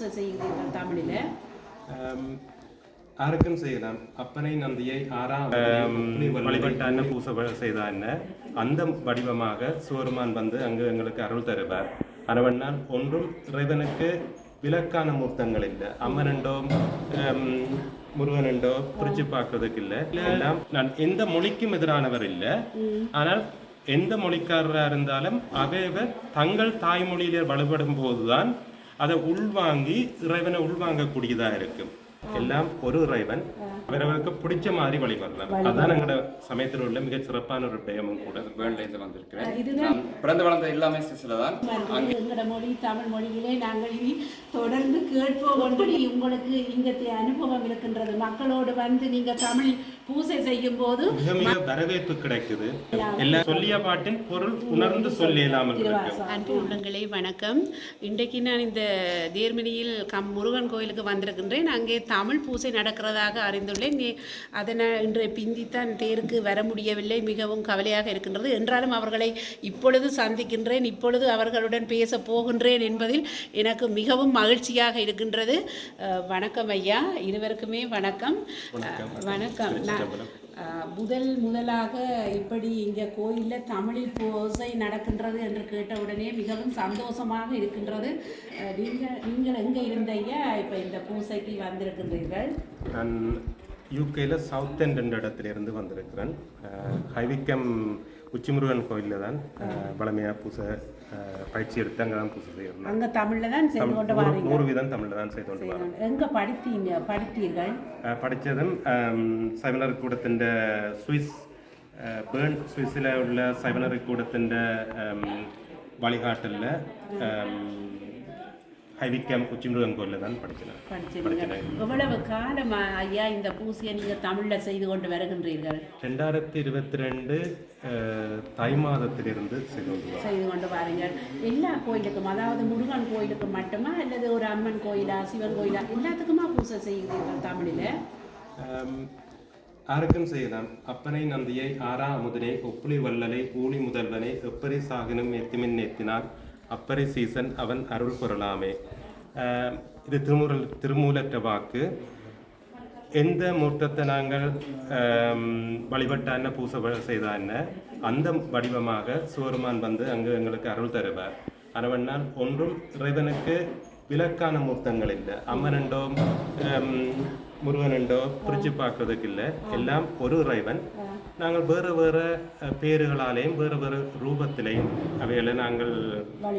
பூசை செய்கிறீர்கள் தமிழில். ஆருக்கும் செய்யலாம் அப்பனை நந்தியை ஆறாம் வழிபட்டான பூசை செய்தான அந்த வடிவமாக சிவருமான் வந்து அங்கு எங்களுக்கு அருள் தருவார். அரவண்ணால் ஒன்றும் இறைவனுக்கு விலக்கான மூர்த்தங்கள் இல்லை. அம்மனண்டோ முருகனண்டோ பிரிச்சு பார்க்கறதுக்கு இல்லை. எல்லாம் நான் எந்த மொழிக்கும் எதிரானவர் இல்லை. ஆனால் எந்த மொழிக்காரராக இருந்தாலும் அவைவர் தங்கள் தாய்மொழியிலே வழிபடும் போதுதான் அதை உள்வாங்கி இறைவனை உள்வாங்கக்கூடியதா இருக்கும். எல்லாம் ஒரு இறைவன். அவரவருக்கு பிடிச்ச மாதிரி வழிபடலாம் அதான் எங்களோட சமயத்தில் உள்ள மிக சிறப்பான ஒரு விடயமும் கூட. பேர்லேருந்து வந்திருக்கிறேன். இதுதான். நான் பிறந்த வளர்ந்த எல்லாமே சிசில தான் வருகிறது. எங்களோட மொழி தமிழ் மொழியிலே நாங்கள் இனி தொடர்ந்து கேட்போம். உங்களுக்கு இங்கத்திய அனுபவம் இருக்கின்றது. மக்களோடு வந்து நீங்க தமிழ் பூசை செய்யும் போது மிக மிக வரவேற்பு கிடைக்குது. எல்லா சொல்லிய பாட்டின் பொருள் உணர்ந்து இருக்கு அன்பு உள்ளங்களே வணக்கம். இன்றைக்கு நான் இந்த தேர்மணியில் கம் முருகன் கோயிலுக்கு வந்திருக்கின்றேன். அங்கே தமிழ் பூசை நடக்கிறதாக அறிந்துள்ளேன். நே- அதனால் இன்றைய பிந்தித்தான் தேருக்கு வர முடியவில்லை. மிகவும் கவலையாக இருக்கின்றது. என்றாலும் அவர்களை இப்பொழுது சந்திக்கின்றேன். இப்பொழுது அவர்களுடன் பேச போகின்றேன் என்பதில் எனக்கு மிகவும் மகிழ்ச்சியாக இருக்கின்றது. வணக்கம் ஐயா. இருவருக்குமே வணக்கம். வணக்கம். நான் முதல் முதலாக இப்படி இங்கே கோயிலில் தமிழில் பூசை நடக்கின்றது என்று கேட்டவுடனே மிகவும் சந்தோஷமாக இருக்கின்றது. நீங்கள் நீங்கள் எங்கே இருந்த ஐயா இப்போ இந்த பூசைக்கு வந்திருக்கின்றீர்கள். நான் யூகேல சவுத் எண்ட் என்ற இடத்துல இருந்து வந்திருக்கிறேன் ஹைவிக்கம் உச்சிமுருகன் கோயிலில் தான் வளமையா பூசை பயிற்சி எடுத்து அங்கே தான் புதுசு. செய்யணும் அங்கே தமிழில் தான் செய்து கொண்டு வரீங்க? நூறு வீதம் தமிழில் தான் செய்து கொண்டு வரேன். எங்கே படித்தீங்க படித்தீர்கள்? படித்ததும் சைவனர் கூடத்தின் சுவிஸ் பேர்ன் சுவிஸில் உள்ள சைவனர் கூடத்தின் வழிகாட்டலில். ஹைவிக்கம் உச்சிமுருகன் கோயிலில் தான் படித்தேன் படிச்சிருங்க எவ்வளவு காலம் ஐயா இந்த பூசையை நீங்கள் தமிழில் செய்து கொண்டு வருகின்றீர்கள்? ரெண்டாயிரத்தி இருபத்தி ரெண்டு தை மாதத்திலிருந்து செய்து கொண்டு. செய்து கொண்டு வாருங்கள். எல்லா கோயிலுக்கும் அதாவது முருகன் கோயிலுக்கு மட்டுமா அல்லது ஒரு அம்மன் கோயிலா சிவன் கோயிலா எல்லாத்துக்குமா பூசை செய்கிறீர்கள் தமிழில்? ஆருக்கும் செய்யலாம் அப்பனை நந்தியை ஆறா அமுதனை ஒப்புளி வல்லலை ஊழி முதல்வனை எப்பரி சாகினும் எத்திமின் ஏத்தினான் அப்பரை சீசன் அவன் அருள் பொருளாமே. இது திருமுறல் திருமூலற்ற வாக்கு. எந்த மூர்த்தத்தை நாங்கள் வழிபட்டான பூசை செய்தான அந்த வடிவமாக சிவருமான் வந்து அங்கு எங்களுக்கு அருள் தருவார். அரவண்ணால் ஒன்றும் இறைவனுக்கு விலக்கான மூர்த்தங்கள் இல்லை. அம்மனண்டோ முருகனண்டோ பிரிச்சு பார்க்கறதுக்கு இல்லை. எல்லாம் ஒரு இறைவன். நாங்கள் வேறு வேறு அஹ், பேறுகளாலேயும் வேறு வேறு ரூபத்திலையும் அவைகளை நாங்கள்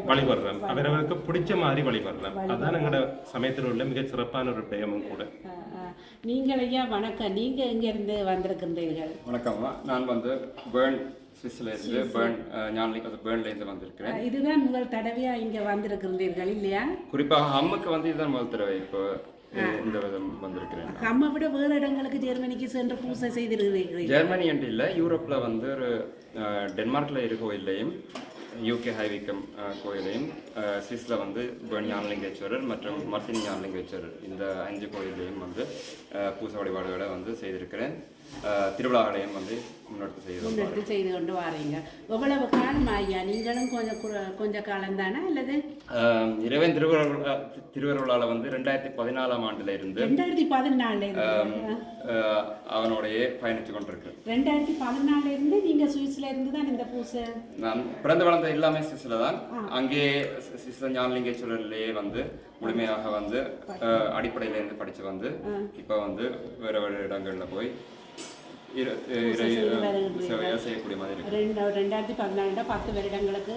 வழிபடுறோம். அவரவருக்கு பிடிச்ச மாதிரி வழிபடுறோம். அதான் எங்களோட சமயத்தில் உள்ள மிக சிறப்பான ஒரு விடயமும் கூட. நீங்கள் ஐயா வணக்கம். நீங்கள் எங்கேருந்து வந்திருக்கின்றீர்கள்? வணக்கம் நான் வந்து பேர்ன் சுவிஸ்ல இருந்து பேர்ன் ஞானலிக் அது பேர்ன்லேருந்து வந்திருக்கிறேன். இதுதான் முதல் தடவையாக இங்கே வந்திருக்கின்றீர்கள் இல்லையா? குறிப்பாக அம்முக்கு வந்து இதுதான் முதல் தடவை இப்போ இந்த விதம் வந்திருக்கிறேன் நம்ம விட வேறு இடங்களுக்கு ஜெர்மனிக்கு சென்று பூசை செய்திருக்கிறீர்கள். ஜெர்மனி என்று இல்லை யூரோப்பில் வந்து ஒரு அஹ், டென்மார்க்ல இருக்க கோயிலையும் யூகே ஹைவிக்கம் கோயிலையும் சுவிஸ்ல வந்து ஞானலிங்கேஸ்வரர் மற்றும் மர்த்தினி ஞானலிங்கேஸ்வரர் இந்த அஞ்சு கோயிலையும் வந்து பூசை வழிபாடுகளை வந்து செய்திருக்கிறேன். திருவிழாக்களையும் வந்து முன்னெடுத்து செய்து முன்னெடுத்து செய்து கொண்டு வாரீங்க. எவ்வளவு காலம் ஐயா நீங்களும் கொஞ்சம் கொஞ்ச காலம் தானே அல்லது இறைவன் திருவருளா திருவருளால வந்து ரெண்டாயிரத்தி பதினாலாம் ஆண்டுல இருந்து ரெண்டாயிரத்தி பதினாலுல இருந்து அவனோடையே பயணித்து கொண்டிருக்கிறேன் ரெண்டாயிரத்தி பதினாலுல இருந்து நீங்க சுவிஸ்ல இருந்து தான் இந்த பூசை? நான் பிறந்து வளர்ந்த எல்லாமே சிசில தான். அங்கே சிச ஞானலிங்கேஸ்வரர்லேயே வந்து முழுமையாக வந்து அடிப்படையில இருந்து படிச்சு வந்து இப்போ வந்து வேற வேறு இடங்கள்ல போய் செய்யக்கூடிய மாதிரி இருக்கு. ரெண்டு ரெண்டாயிரத்தி பதினாலுல பத்து வருடங்களுக்கு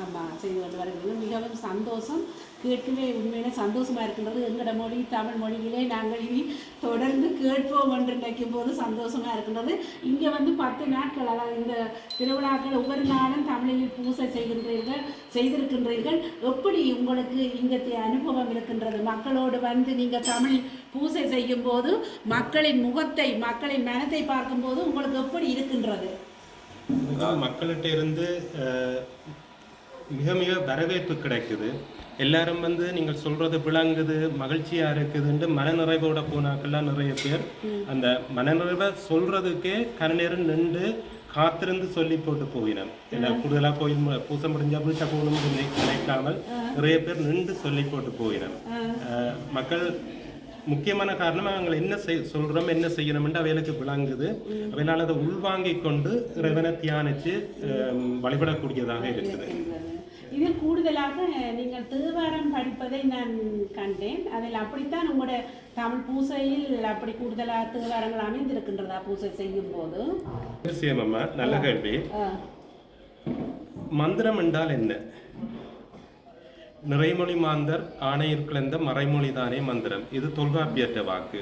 ஆமாம் செய்து கொண்டு வருகிறது. மிகவும் சந்தோஷம். கேட்கவே உண்மையான சந்தோஷமா இருக்கின்றது. எங்களோட மொழி தமிழ் மொழியிலே நாங்கள் இனி தொடர்ந்து கேட்போம் என்று நினைக்கும் போது சந்தோஷமா இருக்கின்றது. இங்கே வந்து பத்து நாட்கள் அதாவது இந்த திருவிழாக்கள் ஒவ்வொரு நாளும் தமிழில் பூசை செய்கின்றீர்கள் செய்திருக்கின்றீர்கள். எப்படி உங்களுக்கு இங்கத்திய அனுபவம் இருக்கின்றது? மக்களோடு வந்து நீங்கள் தமிழ் பூசை செய்யும் போது மக்களின் முகத்தை மக்களின் மனத்தை பார்க்கும்போது உங்களுக்கு எப்படி இருக்கின்றது? மக்கள்கிட்ட இருந்து மிக மிக வரவேற்பு கிடைக்குது. எல்லாரும் வந்து நீங்கள் சொல்றது விளங்குது மகிழ்ச்சியா இருக்குதுன்ட்டு மனநிறைவோட போனாக்கெல்லாம் நிறைய பேர் அந்த மனநிறைவை சொல்றதுக்கே கர நேரம் நின்று காத்திருந்து சொல்லி போட்டு போயினோம் ஏன்னா கூடுதலா கோயில் பூசை முடிஞ்சா வீட்டை போகணும் நினைக்காமல் நிறைய பேர் நின்று சொல்லி போட்டு போயினோம் அஹ், மக்கள் முக்கியமான காரணம் அவங்களை என்ன செய் சொல்றோம் என்ன செய்யணும்னு அவைகளுக்கு விளங்குது. அவைகளால் அதை உள்வாங்கிக் கொண்டு இறைவனை தியானிச்சு அஹ், வழிபடக்கூடியதாக இருக்குது. இதில் கூடுதலாக நீங்கள் தேவாரம் படிப்பதை நான் கண்டேன். அதில் அப்படித்தான் உங்களோட தமிழ் பூசையில் அப்படி கூடுதலாக தேவாரங்கள் அமைந்திருக்கின்றதா பூசை செய்யும் போது நல்ல கேள்வி. மந்திரம் என்றால் என்ன? நிறைமொழி மாந்தர் ஆணையர் கிளந்த மறைமொழிதானே மந்திரம். இது தொல்காப்பியற்ற வாக்கு.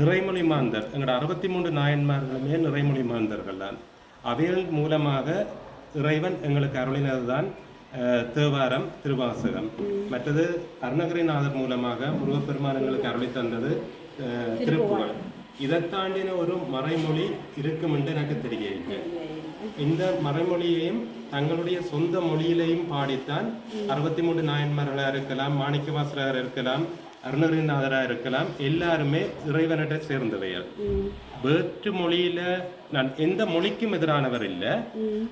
நிறைமொழி மாந்தர் எங்களோட அறுபத்தி மூன்று நாயன்மார்களுமே நிறைமொழி மாந்தர்கள் தான் அவைகள் மூலமாக இறைவன் எங்களுக்கு அருளினதுதான் அஹ், தேவாரம் திருவாசகம். மற்றது அருணகிரிநாதர் மூலமாக முருகப்பெருமான் எங்களுக்கு அருளி தந்தது திருப்புகழ். இதை தாண்டின ஒரு மறைமொழி இருக்கும் என்று எனக்கு தெரியவில்லை இந்த மறைமொழியையும் தங்களுடைய சொந்த மொழியிலையும் பாடித்தான் அறுபத்தி மூன்று நாயன்மார்களாக இருக்கலாம் மாணிக்கவாசகராக இருக்கலாம் அருணகிரிநாதராக இருக்கலாம் எல்லாருமே இறைவனிட்ட சேர்ந்தவைகள். வேற்று மொழியில நான் எந்த மொழிக்கும் எதிரானவர் இல்லை.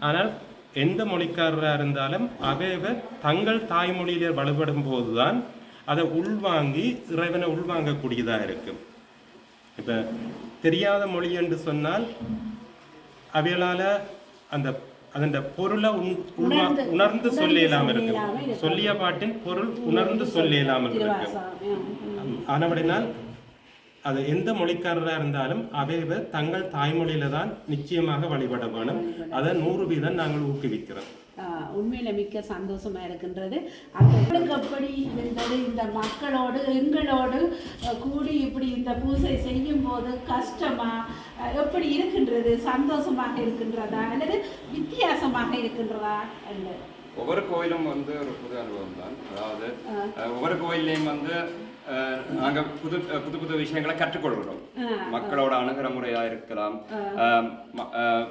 ஆனால் எந்த மொழிக்காரராக இருந்தாலும் அவைவர் தங்கள் தாய்மொழியிலே வலுப்படும் போதுதான் அதை உள்வாங்கி இறைவனை உள்வாங்கக்கூடியதாக இருக்கும். இப்ப தெரியாத மொழி என்று சொன்னால் அவைகளால அந்த அதன் பொருளை உண்- உள்வா- உணர்ந்து சொல்ல இல்லாமல் இருக்கும். சொல்லிய பாட்டின் பொருள் உணர்ந்து சொல்ல இல்லாமல் இருக்கும். ஆனபடினால் அது எந்த மொழிக்காரராக இருந்தாலும் அவைவர் தங்கள் தாய்மொழியில தான் நிச்சயமாக வழிபட வேணும். அதை நூறு வீதம் நாங்கள் ஊக்குவிக்கிறோம். உண்மையில மிக்க சந்தோஷமா இருக்கின்றது. அந்த எப்படி இருந்தது? இந்த மக்களோடு எங்களோடு கூடி இப்படி இந்த பூசை செய்யும் போது கஷ்டமா எப்படி இருக்கின்றது? சந்தோஷமாக இருக்கின்றதா? அல்லது வித்தியாசமாக இருக்கின்றதா? ஒவ்வொரு கோயிலும் வந்து ஒரு புது அனுபவம் தான் அதாவது ஒவ்வொரு கோயில்லையும் வந்து அஹ், நாங்க புது புது புது விஷயங்களை கற்றுக்கொள்கிறோம் மக்களோட அணுகிற முறையா இருக்கலாம்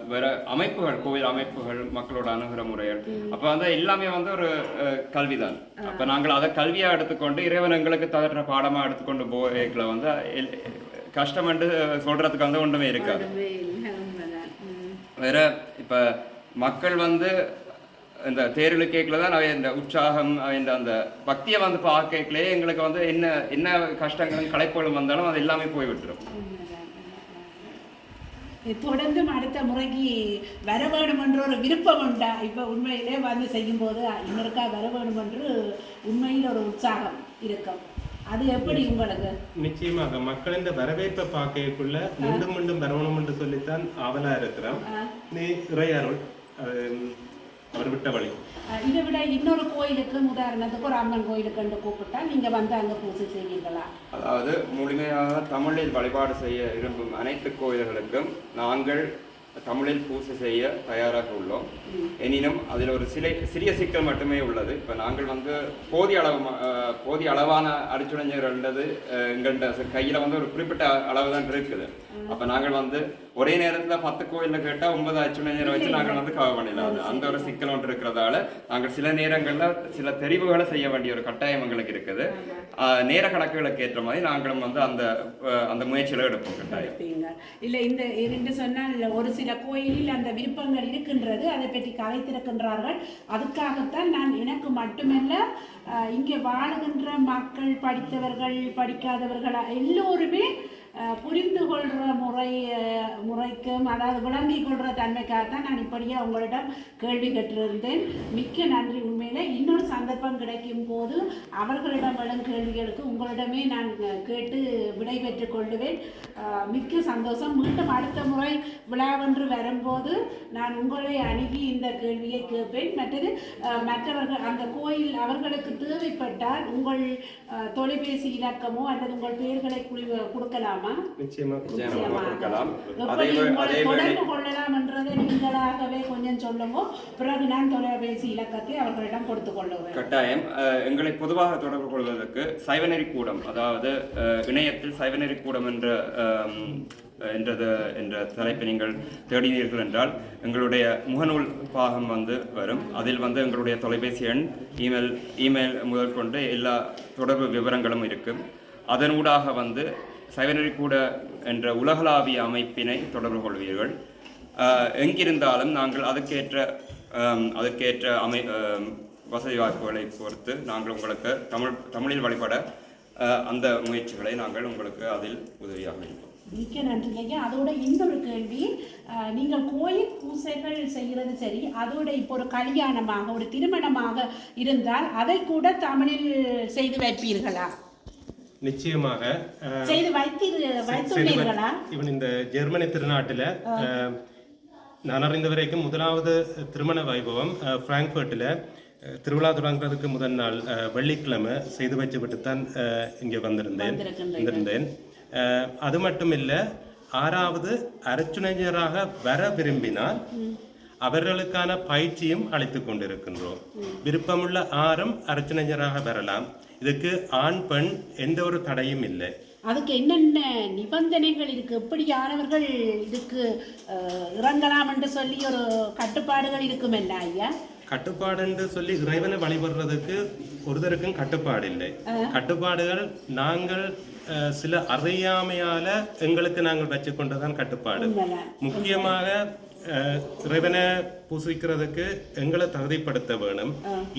வேற அமைப்புகள் கோவில் அமைப்புகள் மக்களோட அணுகிற முறைகள் அப்ப வந்து எல்லாமே வந்து ஒரு அஹ், கல்விதான் அப்ப நாங்கள் அதை கல்வியா எடுத்துக்கொண்டு இறைவன் எங்களுக்கு தகுந்த பாடமா எடுத்துக்கொண்டு போய்களை வந்து கஷ்டம் என்று சொல்றதுக்கு வந்து ஒன்றுமே இருக்காது. வேற இப்ப மக்கள் வந்து இந்த தேர்வு கேட்கல தான் அவை இந்த உற்சாகம் இந்த அந்த பக்தியை வந்து பார்க்கலே எங்களுக்கு வந்து என்ன என்ன கஷ்டங்களும் களைப்புகளும் வந்தாலும் அது எல்லாமே போய் விட்டுரும். இது தொடர்ந்தும் அடுத்த முறைக்கு வர என்ற ஒரு விருப்பம் உண்டா? இப்போ உண்மையிலே வந்து செய்யும்போது இன்னொருக்கா வர வேணும் என்று உண்மையில் ஒரு உற்சாகம் இருக்கும். அது எப்படி உங்களுக்கு? நிச்சயமாக மக்கள் இந்த வரவேற்பை பார்க்கக்குள்ள மீண்டும் மீண்டும் வரணும் என்று சொல்லித்தான் ஆவலா இருக்கிறோம் நீ இறையருள் அவர் விட்ட வழி. இதை விட இன்னொரு கோயிலுக்கு உதாரணத்துக்கு ஒரு அம்மன் கோயிலுக்கு என்று கூப்பிட்டா நீங்க வந்து அங்க பூஜை செய்வீங்களா அதாவது முழுமையாக தமிழில் வழிபாடு செய்ய விரும்பும் அனைத்து கோயில்களுக்கும் நாங்கள் தமிழில் பூசை செய்ய தயாராக உள்ளோம். எனினும் அதில் ஒரு சிலை சிறிய சிக்கல் மட்டுமே உள்ளது. இப்போ நாங்கள் வந்து போதிய அளவு போதிய அளவான அடிச்சுடைஞர்கள்ன்றது எங்கள்கிட்ட கையில் வந்து ஒரு குறிப்பிட்ட அளவு தான் இருக்குது. அப்போ நாங்கள் வந்து ஒரே நேரத்தில் பத்து கோயிலில் கேட்டால் ஒன்பது அச்சுடைஞரை வச்சு நாங்கள் வந்து கவர் பண்ணிடலாம். அந்த ஒரு சிக்கல் ஒன்று இருக்கிறதால நாங்கள் சில நேரங்களில் சில தெரிவுகளை செய்ய வேண்டிய ஒரு கட்டாயம் எங்களுக்கு இருக்குது. நேர கணக்குகளுக்கு ஏற்ற மாதிரி நாங்களும் வந்து அந்த அந்த முயற்சியில் எடுப்போம் கட்டாயம். இல்லை இந்த இரண்டு சொன்னால் ஒரு சில கோயிலில் அந்த விருப்பங்கள் இருக்கின்றது அதை பற்றி கதைத்திருக்கின்றார்கள் அதுக்காகத்தான் நான் எனக்கு மட்டுமல்ல இங்கே வாழுகின்ற மக்கள் படித்தவர்கள் படிக்காதவர்கள் எல்லோருமே புரிந்து கொள்கிற முறை முறைக்கும் அதாவது விளங்கிக் கொள்கிற தன்மைக்காகத்தான் நான் இப்படியே உங்களிடம் கேள்வி கேட்டிருந்தேன். மிக்க நன்றி உண்மையில இன்னொரு சந்தர்ப்பம் கிடைக்கும் போது அவர்களிடம் வரும் கேள்விகளுக்கு உங்களிடமே நான் கேட்டு விடை பெற்றுக் கொள்ளுவேன். மிக்க சந்தோஷம். மீண்டும் அடுத்த முறை விழாவென்று வரும்போது நான் உங்களை அணுகி இந்த கேள்வியை கேட்பேன். மற்றது மற்றவர்கள் அந்த கோயில் அவர்களுக்கு தேவைப்பட்டால் உங்கள் தொலைபேசி இலக்கமோ அல்லது உங்கள் பெயர்களை கொடுக்கலாமா? நிச்சயமா கொடுக்கலாம். தொடர்பு கொள்ளலாம் என்றதை நீங்களாகவே கொஞ்சம் சொல்லுங்க. பிறகு நான் தொலைபேசி இலக்கத்தை அவர்களிடம் கொடுத்து கொள்ளுவேன். கட்டாயம். எங்களை பொதுவாக தொடர்பு கொள்வதற்கு சைவநெறி கூடம் அதாவது இணையத்தில் சைவநெறி கூடம் என்ற என்றது என்ற தலைப்பை நீங்கள் தேடினீர்கள் என்றால் எங்களுடைய முகநூல் பாகம் வந்து வரும். அதில் வந்து எங்களுடைய தொலைபேசி எண் இமெயில் இமெயில் முதல் கொண்டு எல்லா தொடர்பு விவரங்களும் இருக்கும். அதனூடாக வந்து சைவநெறி கூட என்ற உலகளாவிய அமைப்பினை தொடர்பு கொள்வீர்கள். எங்கிருந்தாலும் நாங்கள் அதுக்கேற்ற அதுக்கேற்ற அமை வசதி வாய்ப்புகளை பொறுத்து நாங்கள் உங்களுக்கு தமிழ் தமிழில் வழிபட அஹ், அந்த முயற்சிகளை நாங்கள் உங்களுக்கு அதில் உதவியாக இருப்போம். மிக்க நன்றி ஐயா. அதோட இன்னொரு கேள்வி அஹ், நீங்கள் கோயில் பூசைகள் செய்கிறது சரி அதோட இப்போ ஒரு கல்யாணமாக ஒரு திருமணமாக இருந்தால் அதை கூட தமிழில் செய்து வைப்பீர்களா? நிச்சயமாக செய்து வைத்தீர் வைத்துள்ளீர்களா? இவன் இந்த ஜெர்மனி திருநாட்டில் நான் அறிந்த வரைக்கும் முதலாவது திருமண வைபவம் பிராங்க்ஃபர்ட்டில் திருவிழா தொடங்குறதுக்கு முதல் நாள் வெள்ளிக்கிழமை செய்து வச்சு விட்டு தான் இங்கே வந்திருந்தேன். வந்திருந்தேன். அது மட்டும் இல்லை ஆறாவது அர்ச்சுனைஞராக வர விரும்பினால் அவர்களுக்கான பயிற்சியும் அளித்துக் கொண்டிருக்கின்றோம். விருப்பமுள்ள ஆறும் அர்ச்சுனைஞராக வரலாம். இதுக்கு ஆண் பெண் எந்த ஒரு தடையும் இல்லை. அதுக்கு என்னென்ன நிபந்தனைகள் இருக்கு? எப்படியானவர்கள் இதுக்கு இறங்கலாம் என்று சொல்லி ஒரு கட்டுப்பாடுகள் இருக்குமெல்ல ஐயா? கட்டுப்பாடு என்று சொல்லி இறைவனை வழிபடுறதுக்கு ஒருத்தருக்கும் கட்டுப்பாடு இல்லை கட்டுப்பாடுகள் நாங்கள் சில அறியாமையால எங்களுக்கு நாங்கள் வச்சுக்கொண்டதான் கட்டுப்பாடு. முக்கியமாக இறைவனை பூசிக்கிறதுக்கு எங்களை தகுதிப்படுத்த வேணும்.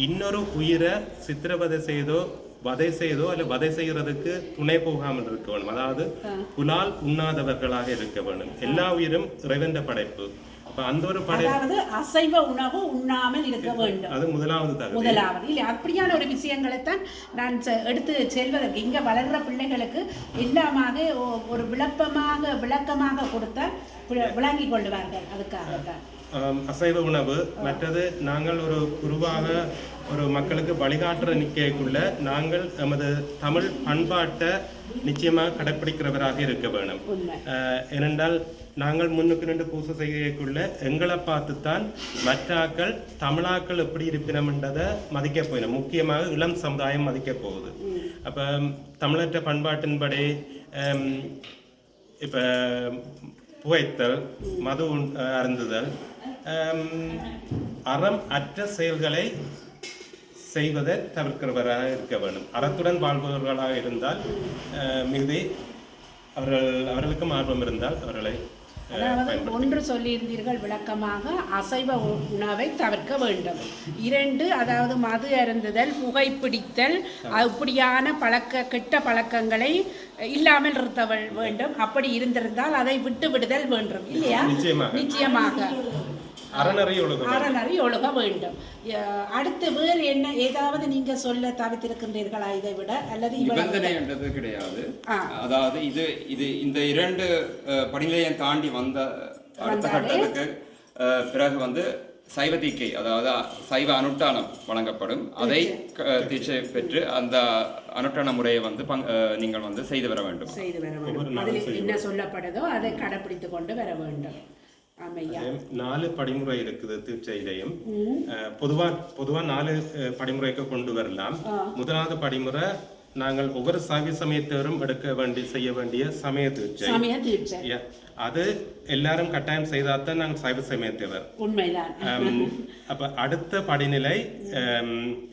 இன்னொரு உயிரை சித்திரவதை செய்தோ வதை செய்தோ அல்ல வதை செய்யறதுக்கு துணை போகாமல் இருக்க வேணும். அதாவது புலால் உண்ணாதவர்களாக இருக்க வேணும். எல்லா உயிரும் இறைவன் படைப்பு. அப்ப அந்த ஒரு அதாவது அசைவ உணவு உண்ணாமல் இருக்க வேண்டும். அது முதலாவது முதலாவது. இல்லை அப்படியான ஒரு விஷயங்களைத்தான் நான் செ- எடுத்து செல்வதற்கு இங்கே வளர்ற பிள்ளைகளுக்கு எல்லாமாக ஒரு விளப்பமாக விளக்கமாக கொடுத்தால் வி- விளங்கிக் கொள்வார்கள். அதுக்காகத்தான். ஆம், அசைவ உணவு. மற்றது நாங்கள் ஒரு குருவாக ஒரு மக்களுக்கு வழிகாட்டுற நிற்கக்குள்ள நாங்கள் எமது தமிழ் பண்பாட்டை நிச்சயமாக கடைப்பிடிக்கிறவராக இருக்க வேணும். ஏனென்றால் நாங்கள் முன்னுக்கு நின்று பூசை செய்யக்குள்ள எங்களை பார்த்துத்தான் மற்ற ஆக்கள் தமிழாக்கள் எப்படி இருப்பினம்ன்றதை மதிக்க போயிடும் முக்கியமாக இளம் சமுதாயம் மதிக்க போகுது. அப்போ தமிழற்ற பண்பாட்டின்படி இப்ப புகைத்தல் மது அருந்துதல் அறம் அற்ற செயல்களை செய்வதை தவிர்க்கிறவராக இருக்க வேண்டும். அறத்துடன் வாழ்பவர்களாக இருந்தால் மிகுதி அவர்கள் அவர்களுக்கும் ஆர்வம் இருந்தால் அவர்களை அதாவது ஒன்று சொல்லியிருந்தீர்கள் விளக்கமாக அசைவ உணவை தவிர்க்க வேண்டும். இரண்டு அதாவது மது அருந்துதல் புகைப்பிடித்தல் அப்படியான பழக்க கெட்ட பழக்கங்களை இல்லாமல் இருத்த வேண்டும். அப்படி இருந்திருந்தால் அதை விட்டு விடுதல் வேண்டும் இல்லையா? நிச்சயமாக. அறநெறி ஒழுக வேண்டும். அடுத்து வேறு என்ன ஏதாவது நீங்க சொல்ல தவிர்த்திருக்கின்றீர்களா இதை விட? அல்லது இவ்வளவு நிபந்தனைன்றது கிடையாது. அதாவது இது இது இந்த இரண்டு படிநிலையம் தாண்டி வந்த அடுத்த கட்டத்துக்கு பிறகு வந்து சைவ தீக்கை அதாவது சைவ அனுஷ்டானம் வழங்கப்படும். அதை தீட்சை. பெற்று அந்த அனுஷ்டான முறையை வந்து பங்- அஹ், நீங்கள் வந்து செய்து வர வேண்டும். செய்து வர வேண்டும். என்ன சொல்லப்படுதோ அதை கடைப்பிடித்து கொண்டு வர வேண்டும். நாலு படிமுறை இருக்குது தீட்சையிலையும் பொதுவா பொதுவா நாலு படிமுறைக்கு கொண்டு வரலாம். முதலாவது படிமுறை நாங்கள் ஒவ்வொரு சைவ சமயத்தவரும் எடுக்க வேண்டிய செய்ய வேண்டிய சமய தீட்சை தீட்சை. அது எல்லாரும் கட்டாயம் செய்தாதான் நாங்கள் சைவ சமயத்தவர். அப்ப அடுத்த படிநிலை ந-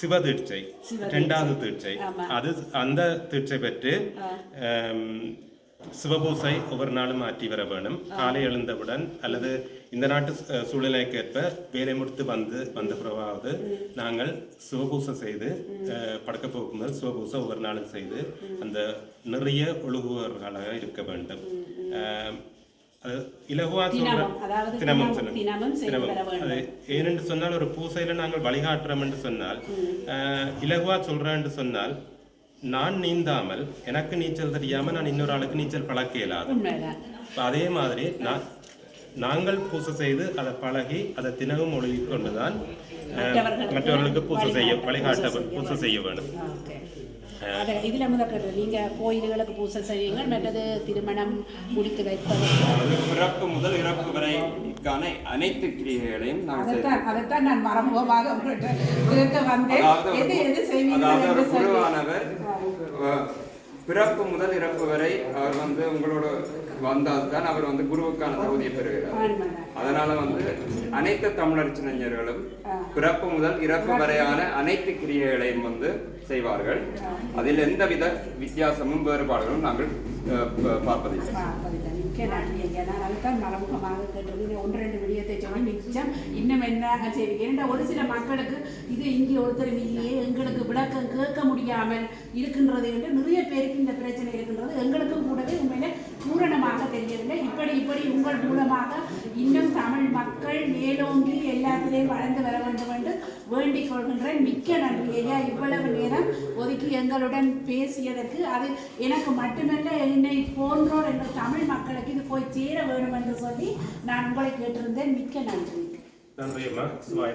சிவதீட்சை இரண்டாவது தீட்சை அது அந்த தீட்சை பெற்று சிவபூசை ஒவ்வொரு நாளும் மாற்றி வர வேணும். காலை எழுந்தவுடன் அல்லது இந்த நாட்டு சூழ்நிலைக்கேற்ப வேலை முடித்து வந்து வந்த பிறகாவது நாங்கள் சிவபூசை செய்து படுக்க போகும்போது சிவபூசை ஒவ்வொரு நாளும் செய்து அந்த நிறைய ஒழுகுவர்களாக இருக்க வேண்டும். இலகுவா தினமும், தினமும் ஏனென்று சொன்னால் ஒரு பூசையில நாங்கள் வழிகாட்டுறோம் என்று சொன்னால் இலகுவா சொல்றேன் என்று சொன்னால் நான் நீந்தாமல் எனக்கு நீச்சல் தெரியாம நான் இன்னொரு ஆளுக்கு நீச்சல் பழக்க இயலாது. அதே மாதிரி நான் நாங்கள் பூசை செய்து அதை பழகி அதை தினமும் ஒழுகி கொண்டுதான் மற்றவர்களுக்கு பூசை செய்ய வழிகாட்ட- பூசை செய்ய ஓகே. அது இதுல முதற்கட்டு நீங்க கோயில்களுக்கு பூசை செய்வீங்க மற்றது திருமணம் முடித்து வைப்பது. பிறப்பு முதல் இறப்பு வரைக்கான அனைத்து கிரியைகளையும் நாங்கள் அதைத்தான் அதைத்தான் நான் உங்கள்கிட்ட கேட்க வந்தேன். எது எது செய்வீங்க அதாவது குருவானவர் பிறப்பு முதல் இறப்பு வரை அவர் வந்து உங்களோட வந்தால் தான் அவர் வந்து குருவுக்கான தகுதியை பெறுகிறார். அதனால வந்து அனைத்து தமிழர் சின்னஞர்களும் பிறப்பு முதல் இறப்பு வரையான அனைத்து கிரியைகளையும் வந்து செய்வார்கள். அதில் எந்தவித வித்தியாசமும் வேறுபாடுகளும் நாங்கள் பார்ப்பதில்லை. பார்ப்பதில்லை. மிக்க மிக்க நன்றி நான் அதுதான் மறைமுகமாக ஒன்று ரெண்டு விடியத்தை சொல்லி மிச்சம். இன்னும் என்ன சரி ஏன்னா ஒரு சில மக்களுக்கு இது இங்கே ஒருத்தர் இல்லையே எங்களுக்கு விளக்கம் கேட்க முடியாமல் இருக்கின்றது என்று நிறைய பேருக்கு இந்த பிரச்சனை இருக்கின்றது. எங்களுக்கும் கூடவே உண்மையில பூரணமாக தெரியவில்லை இப்படி இப்படி உங்கள் மூலமாக இன்னும் தமிழ் மக்கள் மேலோங்கி எல்லாத்திலையும் வளர்ந்து வர வேண்டும் என்று வேண்டிக் கொள்கின்றேன். மிக்க நன்றி ஐயா. இவ்வளவு நேரம் ஒதுக்கி எங்களுடன் பேசியதற்கு அது எனக்கு மட்டுமல்ல என்னை போன்றோர் என்ற தமிழ் மக்களுக்கு இது போய் சேர வேண்டும் என்று சொல்லி நான் உங்களை கேட்டிருந்தேன். மிக்க நன்றி. நன்றி அம்மா. சிவாய